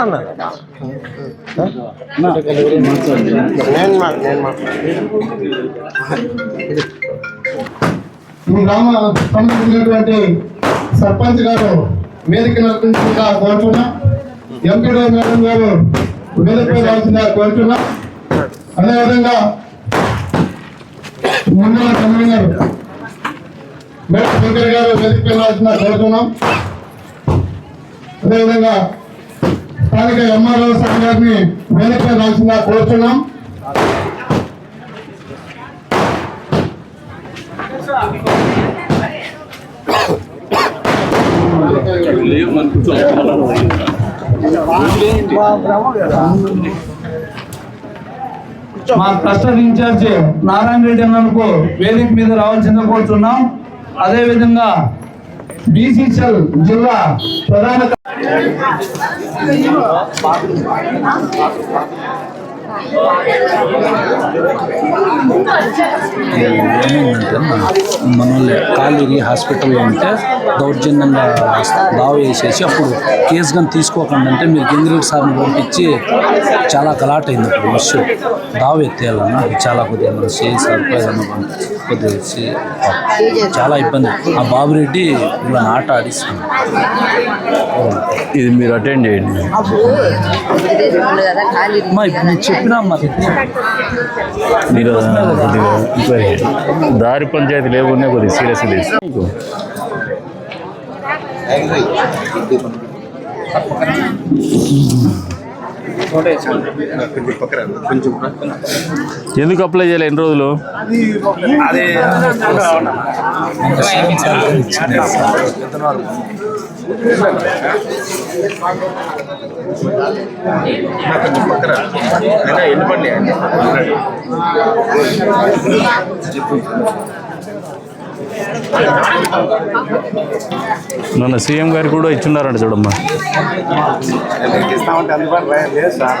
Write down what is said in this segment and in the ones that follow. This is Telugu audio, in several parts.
అన్న నేను నేను మా గ్రామ సంబంధించినటువంటి సర్పంచ్ గారు వేదిక నడిపించిందిగా కోరుతున్నా ఎంపీడీ మేడం గారు వేదికపై రావాల్సిందిగా కోరుతున్నా అదేవిధంగా మండల కన్వీనర్ మేడం శంకర్ గారు వేదికపై రావాల్సిందిగా కోరుతున్నాం అదేవిధంగా స్థానిక ఎంఆర్ఓ సార్ గారిని వేదికపై రావాల్సిందిగా కోరుతున్నాం. మా క్లస్టర్ ఇన్ఛార్జ్ నారాయణ రెడ్డి అన్నకు వేదిక మీద రావాల్సిందిగా కోరుతున్నాం. అదేవిధంగా బీసీసీఎల్ జిల్లా ప్రధాన ఏమైందంటే మన కాలిరి హాస్పిటల్లో ఉంటే దౌర్జన్యంగా దావ వేసేసి అప్పుడు కేసు కానీ తీసుకోకుండా అంటే మీరు గింగిరెడ్డి సార్ని పంపించి చాలా గలాట్ అయింది అప్పుడు ఇష్యూ దావ ఎత్తేయాలన్నా చాలా కొద్దిగా మన సిఐ సార్ కొద్దిగా చాలా ఇబ్బంది. ఆ బాబురెడ్డి ఇలా ఆట ఆడిస్తుంది ఇది మీరు అటెండ్ చేయండి. అమ్మా ఇప్పుడు మీరు దారి పంచాయతీ లేకుండా కొద్దిగా సీరియస్ లేదు ఎందుకు అప్లై చేయాలి ఎన్ని రోజులు? అదే. నన్న సీఎం గారు కూడా ఇచ్చున్నారంట చూడమ్మా. ఇస్తామంటే లేదు సార్.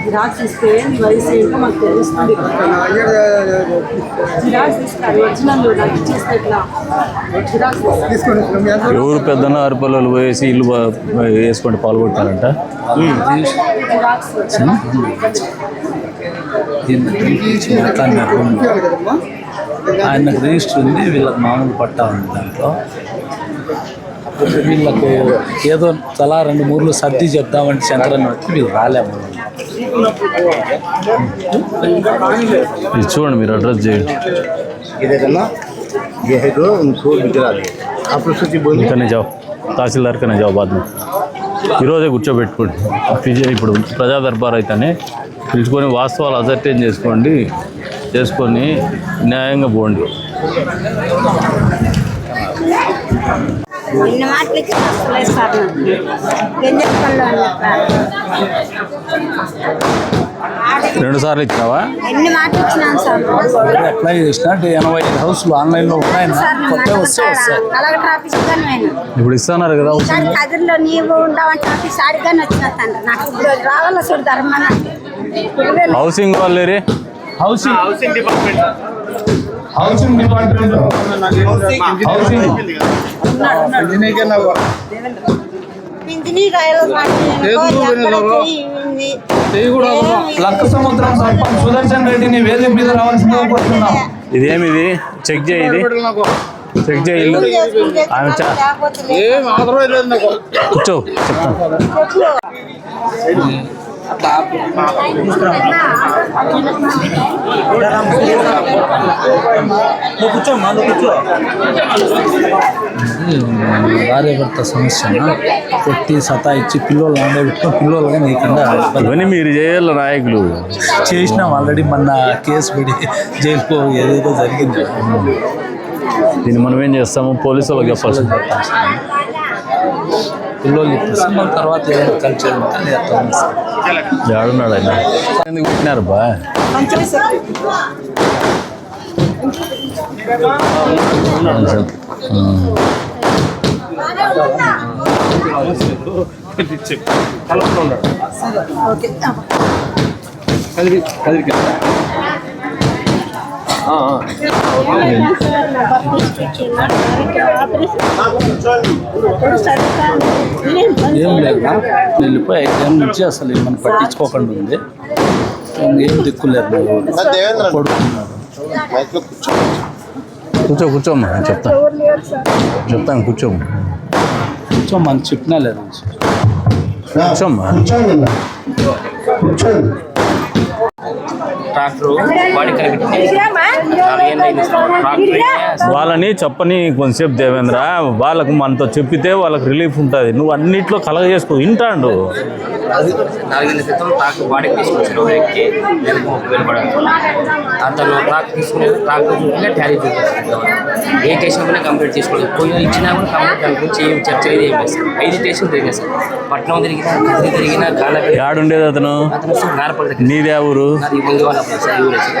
జిరాక్స్ ఇస్తే నీ వయసు ఏంటో మాకు తెలుస్తుంది. జిరాక్స్ ఇస్తారు ఒరిజినల్ నాకు ఇచ్చేస్తే జిరాక్స్ ఇస్తారు. ఎవరు పెద్దన అరపల్లలు పోయేసి ఇల్లు బా- వేసుకొని పాల్గొట్టారంట జిరాక్స్ మాట్లాడినారు ఆయనకు రిజిస్టర్ ఉంది వీళ్ళకి మామూలు పట్టా ఉంది దాంట్లో. వీళ్ళకు ఏదో తలా రెండు మూర్లు సర్ది చెప్దామంటే శంకరన్న వచ్చి వీళ్ళు రాలేము ఇది చూడండి మీరు అడ్రస్ చేయండి गिरेगा ना ये है तो उनको गिरा ले आप लोग सोचिए बोलिए ఇక్కడనే జాబ్ తహసీల్దార్ కనే జాబ్ బాద్మే ఈరోజే కూర్చోబెట్టుకోండి ఫిజి ఇప్పుడు ప్రజా దర్బార్ అయితేనే పిలుచుకొని వాస్తవాలు అసర్టైన్ చేసుకోండి చేసుకొని న్యాయంగా పోండి నిన్న మాటలకి నాకు ఏం చెప్పాలో రెండు సార్లు ఇచ్చినావా? ఎన్ని మాటలు ఇచ్చినాను సార్? అప్లై చేసిన ఎనభై ఐదు హౌస్లు ఆన్లైన్లో ఉన్నాయి కొత్త వస్తే వస్తాయి. ఇప్పుడు ఇస్తున్నారు కదా కదిరిలో నీవు ఉండవంటే ఆఫీస్ ఆడిగానే వచ్చిన తండ్రి నాకు ఇప్పుడు రావాల చూడు ధర్మన? హౌసింగ్ వాళ్ళేరే హౌసింగ్ హౌసింగ్ డిపార్ట్మెంట్ హౌసింగ్ రాయలు లక్క సముద్రం సర్పంచ్ సుదర్శన్ రెడ్డిని వేదిక మీద రావాల్సిందిగా కోరుతున్నాం. ఇదేమిది? చెక్ చేయి ఇది. చెక్ చేయి ఇల్లు. ఆమె చా- కూర్చో చెప్తాను. భార్య భర్త సమస్యన కొట్టి సతాయిచ్చి పిల్లలు ఆడబెట్టుకుని పిల్లలుగా నీకుండా ఇవన్నీ మీరు చేయాలి నాయకులు. చేసినాం ఆల్రెడీ మొన్న కేసు పడి జైలుకో ఏదేదో జరిగింది. దీన్ని మనం ఏం చేస్తాము? పోలీసు వాళ్ళకి చెప్పాల్సి పిల్లలు ఇప్పిస్తే మళ్ళీ తర్వాత ఏదైనా కల్చర్ ఉంటే. ఏడున్నాడు ఆయన ఎందుకు పుట్టినారు బా? ఏం లేదు వెళ్ళిపోయి ఐదేళ్ళ నుంచి అసలు ఏమైనా పట్టించుకోకుండా ఉంది. ఏం దిక్కులేదు కూర్చో కూర్చోమ్మా నేను చెప్తాను చెప్తాను కూర్చోమ్మా కొంచెం మనం చెప్పినా లేదు? కూర్చోమ్మా. కూర్చోండి. ట్రాక్టర్ బాడీ వాళ్ళని చెప్పని కొంతసేపు దేవేంద్ర వాళ్ళకు మనతో చెప్పితే వాళ్ళకి రిలీఫ్ ఉంటుంది. నువ్వు అన్నిట్లో కలగ చేసుకో వింటాండు. నాలుగేళ్ళ క్రితం ట్రాక్టర్ బాడీకి తీసుకొచ్చారు వ్యక్తి నెలకు ముప్పై వేలు పడాలి అతను ట్రాక్టర్ తీసుకునే ట్రాక్టర్ చూపినా ట్యాలీ చూపిస్తాడు ఏ స్టేషన్ కూడా కంప్లీట్ చేసుకోలేదు పోయి ఇచ్చినా కూడా కంప్లీట్ దాని గురించి ఏం చర్చ అనేది ఏం లేదు. సార్ ఐదు స్టేషన్ తిరిగాయి సార్. పట్నం తిరిగినా కదిరి తిరిగినా కాలపేట యాడుండేది అతను? అతను సార్ నారపల్లి దగ్గర నీదే ఊరు? నాది ముందుగా సార్ ఈ ఊరే. సార్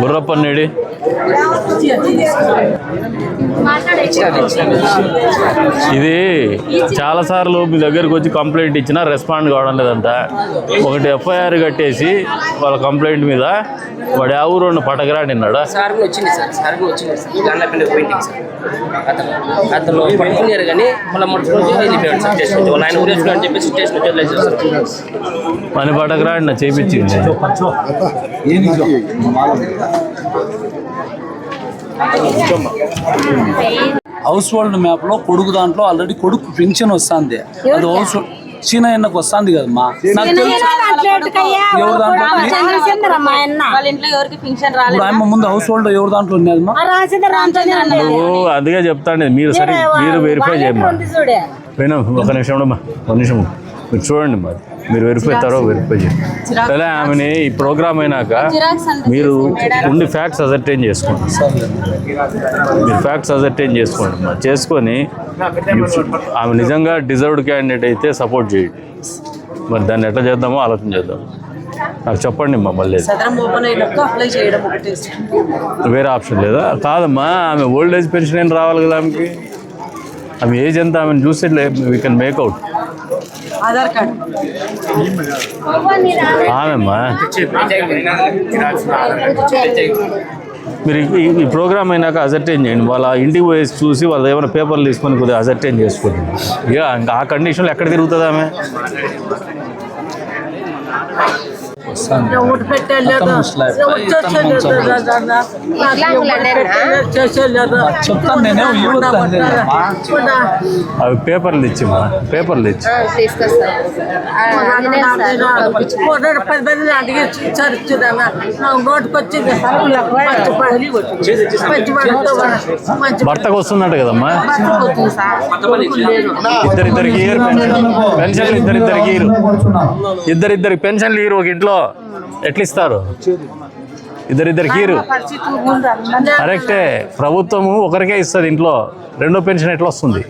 గుర్రపన్నేడి ఇది చాలా సార్లు మీ దగ్గరికి వచ్చి కంప్లైంట్ ఇచ్చినా రెస్పాండ్ కావడం లేదంట. ఒకటి ఎఫ్ఐఆర్ కట్టేసి వాళ్ళ కంప్లైంట్ మీద వాడు ఆ ఊరు ఉన్న పటకరాని సార్ వచ్చింది సార్ సార్ వచ్చింది సార్. అతను అతను పట్టుకున్నారు కానీ మళ్ళీ మొదటి రోజు వెళ్ళిపోయాడు సార్. స్టేషన్ నుంచి ఆయన ఊరేసుకుని అని చెప్పేసి స్టేషన్ మన పటకరాని నా చేపించింది. హౌస్ హోల్డ్ మ్యాప్లో కొడుకు దాంట్లో ఆల్రెడీ కొడుకు పెన్షన్ వస్తుంది. అది హౌస్ చీనయ్యకు వస్తుంది కదమ్మా? నాకు తెలుసు. ఎవరు దాంట్లో? ఆయన ముందు హౌస్ హోల్డ్ ఎవరు దాంట్లో ఉన్నదమ్మా అందుకే చెప్తాండి. మీరు సరి మీరు వెరిఫై చేయమ్మా. విను ఒక నిమిషం ఉండమ్మా ఒక నిమిషం మీరు చూడండి మరి. మీరు వెరిఫై తర్వాత వెరిఫై చేయండి. సరే ఆమెని ఈ ప్రోగ్రామ్ అయినాక మీరు ఉండి ఫ్యాక్ట్స్ అసర్టైన్ చేసుకోండి. మీరు ఫ్యాక్ట్స్ అసర్టైన్ చేసుకోండి. చేసుకొని ఆమె నిజంగా డిజర్వ్డ్ క్యాండిడేట్ అయితే సపోర్ట్ చేయండి. మరి దాన్ని ఎట్లా చేద్దామో ఆలోచన చేద్దాం. నాకు చెప్పండి మా మళ్ళీ. సదరం ఓపెన్ అయినప్పుడు అప్లై చేయడం ఒకటి వేరే ఆప్షన్ లేదా? కాదమ్మా ఆమె ఓల్డ్ ఏజ్ పెన్షన్ ఏం రావాలి కదా ఆమెకి. ఆమె ఏజ్ ఎంత? ఆమెను చూస్తే we can make out Aadhaar card. ఆమెమ్మా మీరు ఈ- ఈ ప్రోగ్రామ్ అయినాక అజర్టైన్ చేయండి. వాళ్ళ ఇంటికి పోయి చూసి వాళ్ళు ఏమైనా పేపర్లు తీసుకొని కొద్దిగా అజర్టైన్ చేసుకోండి. ఇక ఇంకా ఆ కండిషన్లో ఎక్కడ తిరుగుతుంది ఆమె? పెట్టలేదు? చేసేలేదు? చెప్తాను నేనేం. అవి పేపర్లు ఇచ్చిమ్మా. పేపర్లు ఇచ్చి. పది మంది అడిగి చరిచుదన్న నోటుకు వచ్చింది భర్తకు వస్తుందంట కదమ్మా? ఇద్దరిద్దరికి ఇయర్ పెన్షన్. పెన్షన్లు ఇద్దరిద్దరికి ఇయరు ఇద్దరిద్దరికి పెన్షన్లు ఇయరు ఒక ఇంట్లో. ఎట్లా ఇస్తారు ఇద్దరిద్దరికి ఇయరు కరెక్టే. ప్రభుత్వము ఒకరికే ఇస్తుంది ఇంట్లో. రెండో పెన్షన్ ఎట్లా వస్తుంది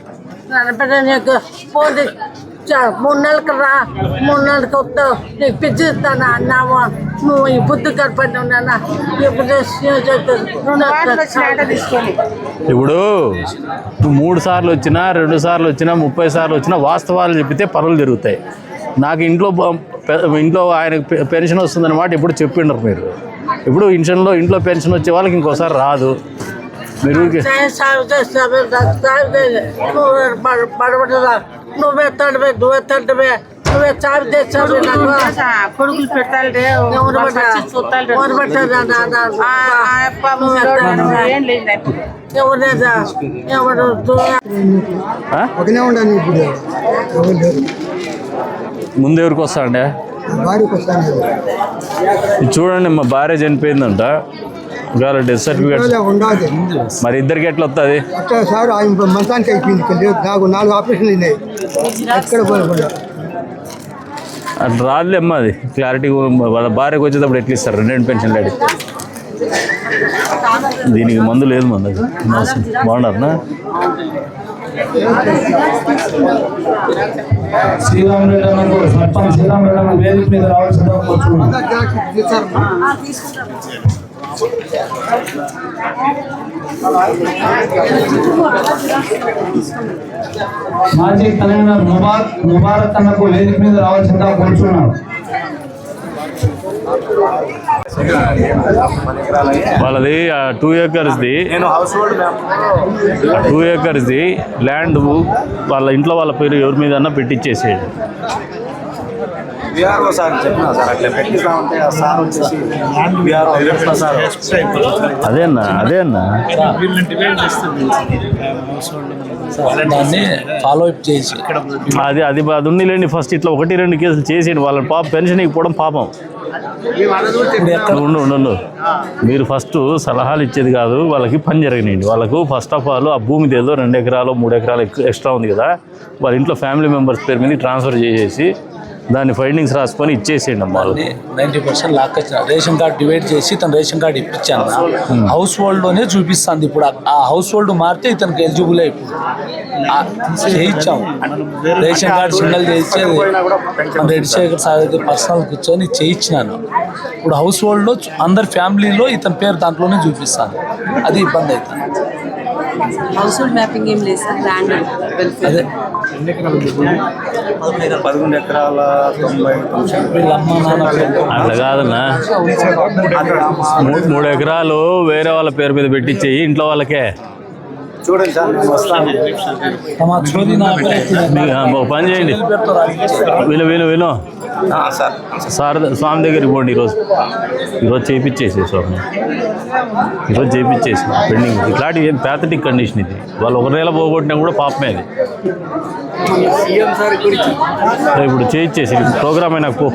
మూడు నెలలకు రా మూడు నెలలకు వస్తావు. నీకు పిచ్చిస్తాను అన్నావు నువ్వు ఈ బుద్ధి కనపడి ఉన్నానా ఇప్పుడు నువ్వు మూడు సార్లు వచ్చినా రెండు సార్లు వచ్చినా ముప్పై సార్లు వచ్చినా వాస్తవాలు చెప్పితే పనులు జరుగుతాయి. నాకు ఇంట్లో ఇంట్లో ఆయన పెన్షన్ వస్తుందన్నమాట ఇప్పుడు చెప్పిండ్రు మీరు. ఇప్పుడు ఇన్షన్లో ఇంట్లో పెన్షన్ వచ్చే వాళ్ళకి ఇంకోసారి రాదు. మీరు నువ్వు తండ్రి నువ్వే తండ్రి నువ్వే చేస్తావు నాకు. కొడుకులు పెట్టాలి ఎవరు ఎవరు ముందు ఎవరికి వస్తాండే చూడండి మా భార్య చనిపోయిందంట. ఒకవేళ డెత్ సర్టిఫికేట్ మరి ఇద్దరికి ఎట్లా వస్తుంది అట్లా సార్ ఆయన మంచానికి అయిపోయింది. నాకు నాలుగు ఆపరేషన్లు ఎక్కడ అట్లా రాదులే అమ్మ అది. క్లారిటీ వాళ్ళ భార్యకు వచ్చేటప్పుడు ఎట్లా ఇస్తారు? రెండు పెన్షన్ లేడీ దీనికి మందు లేదు మందు అది బాగున్నారనా శ్రీరామరెడ్డి అన్నకు సర్పంచ్ శ్రీరామరెడ్డి అన్న వేదిక మీద రావాల్సిన మాజీ కన్వీనర్ ముబారక్ ముబారక్ అన్నకు వేదిక మీద రావాల్సిందిగా కోరుచున్నాను వాళ్ళది టూ ఏకర్స్ది నేను హౌస్ టూ ఏకర్స్ది ల్యాండ్ వాళ్ళ ఇంట్లో వాళ్ళ పేరు ఎవరి మీద అన్నా బీఆర్ఓ సార్ చెప్పిన సార్ అట్లా పెట్టిస్తామంటే ఆ సార్ వచ్చేసి బీఆర్ఓ సార్. అదే అన్న అదే అన్న. దాన్ని ఫాలో అప్ చేసి అది అది అది ఉండిలేండి ఫస్ట్ ఇట్లా ఒకటి రెండు కేసులు చేసేయండి వాళ్ళ పాప పెన్షన్ ఇవ్వడం పాపం. ఉండు ఉండు మీరు ఫస్ట్ సలహాలు ఇచ్చేది కాదు వాళ్ళకి పని జరగనియండి. వాళ్ళకు ఫస్ట్ ఆఫ్ ఆల్ ఆ భూమి ఏదో రెండు ఎకరాలు మూడు ఎకరాలు ఎక్స్ట్రా ఉంది కదా. వాళ్ళ ఇంట్లో ఫ్యామిలీ మెంబర్స్ పేరు మీద ట్రాన్స్ఫర్ చేసేసి దాన్ని ఫైండింగ్స్ రాసుకొని ఇచ్చేసేయండి అమ్మ. నైంటీ పర్సెంట్ లాక్ వచ్చిన రేషన్ కార్డ్ డివైడ్ చేసి తన రేషన్ కార్డ్ ఇప్పించాను హౌస్ హోల్డ్లోనే చూపిస్తుంది ఇప్పుడు. ఆ- హౌస్ హోల్డ్ మారితే ఇతనికి ఎలిజిబుల్ ఆ చేయించాం. రేషన్ కార్డ్ సింగల్ చేసి మన రెడ్డి శేఖర్ సార్ దగ్గర పర్సనల్ కూర్చొని చేయించినాను. ఇప్పుడు హౌస్ హోల్డ్లో అందరి ఫ్యామిలీలో ఇతని పేరు దాంట్లోనే చూపిస్తాను. అది ఇబ్బంది అవుతుంది హౌస్ హోల్డ్ మ్యాపింగ్ ఏం లేదు సార్ ల్యాండ్ అదే పదకొండు ఎకరాల తొంభై అట్లా కాదన్నా. మూడు ఎకరాలు. వేరే వాళ్ళ పేరు మీద పెట్టించేయి ఇంట్లో వాళ్ళకే. చూడండి సార్ నేను వస్తాను ఒక పని చేయండి. వీళ్ళు వీళ్ళు వీళ్ళు ఆ, సార్ సార్ స్వామి దగ్గరికి పోండి ఈరోజు. ఈరోజు చేయించేసి స్వామి. ఈరోజు చేయించేసి పెండింగ్. ఇట్లాంటివి ఏం ప్యాథటిక్ కండిషన్ ఇది. వాళ్ళు ఒక నెల పోగొట్టినా కూడా పాపమే అది. ఇప్పుడు చేయించేసి ప్రోగ్రామ్ అయినా పో.